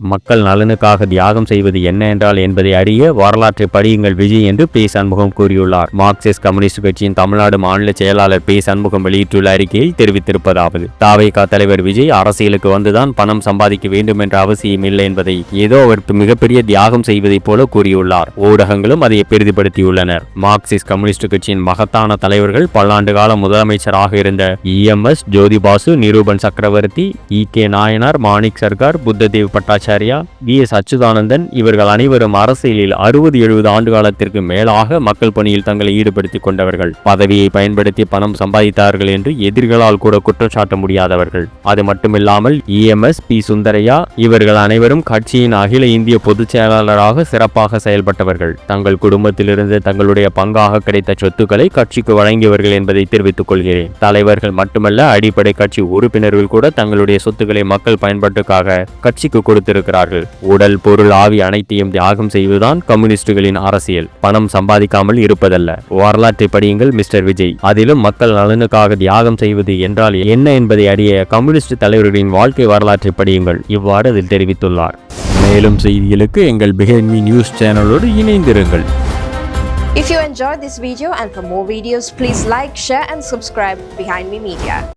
மக்கள் நலனுக்காக தியாகம் செய்வது என்ன என்றால் என்பதை அறிய வரலாற்றை படியுங்கள் விஜய் என்று பி. சண்முகம் கூறியுள்ளார். மார்க்சிஸ்ட் கம்யூனிஸ்ட் கட்சியின் தமிழ்நாடு மாநில செயலாளர் பி. சண்முகம் வெளியிட்டுள்ள அறிக்கையில் தெரிவித்திருப்பதாவது தாவேகா தலைவர் விஜய் அரசியலுக்கு வந்துதான் பணம் சம்பாதிக்க வேண்டும் என்ற அவசியம் இல்லை என்பதை ஏதோ அவர் மிகப்பெரிய தியாகம் செய்வதைப் போல கூறியுள்ளார். ஊடகங்களும் அதை பெரிதுபடுத்தியுள்ளனர் மார்க்சிஸ்ட் கம்யூனிஸ்ட் கட்சியின் மகத்தான தலைவர்கள் பல்லாண்டு கால முதலமைச்சராக இருந்த EMS Jyoti Basu Nirupam Chakraborty E. K. Nayanar Manik Sarkar Buddhadeb Acharya V. S. Achuthanandan இவர்கள் அனைவரும் அரசியலில் அறுபது எழுபது ஆண்டு காலத்திற்கு மேலாக மக்கள் பணியில் தங்களை ஈடுபடுத்திக் கொண்டவர்கள். பதவியை பயன்படுத்தி பணம் சம்பாதித்தார்கள் என்று எதிர்களால் கூட குற்றச்சாட்ட முடியாதவர்கள். அது மட்டுமில்லாமல் இஎம்எஸ் பி. சுந்தரையா இவர்கள் அனைவரும் கட்சியின் அகில இந்திய பொதுச் செயலாளராக சிறப்பாக செயல்பட்டவர்கள். தங்கள் குடும்பத்திலிருந்து தங்களுடைய பங்காக கிடைத்த சொத்துக்களை கட்சிக்கு வழங்கியவர்கள் என்பதை தெரிவித்துக் கொள்கிறேன். தலைவர்கள் மட்டுமல்ல அடிப்படை கட்சி உறுப்பினர்கள் கூட தங்களுடைய சொத்துக்களை மக்கள் பயன்பாட்டுக்காக கட்சிக்கு கொண்டிருக்கிறார்கள். உடல் பொருள் ஆவி அனைத்தையும் தியாகம் செய்வதுதான் கம்யூனிஸ்டுகளின் அரசியல். பணம் சம்பாதிக்காமல் இருப்பதல்ல. வரலாற்றை படியுங்கள் மிஸ்டர் விஜய். அதிலும் மக்கள் நலனுக்காக தியாகம் செய்வது என்றால் என்ன என்பதை அறிய கம்யூனிஸ்ட் தலைவர்களின் வாழ்க்கை வரலாற்றை படியுங்கள் இவ்வாறு அதில் தெரிவித்துள்ளார். மேலும் செய்திகளுக்கு எங்கள் பிஹேன்மி நியூஸ் சேனலோடு இணைந்திருங்கள். If you enjoyed this video and for more videos, please like, share and subscribe Behind Me Media.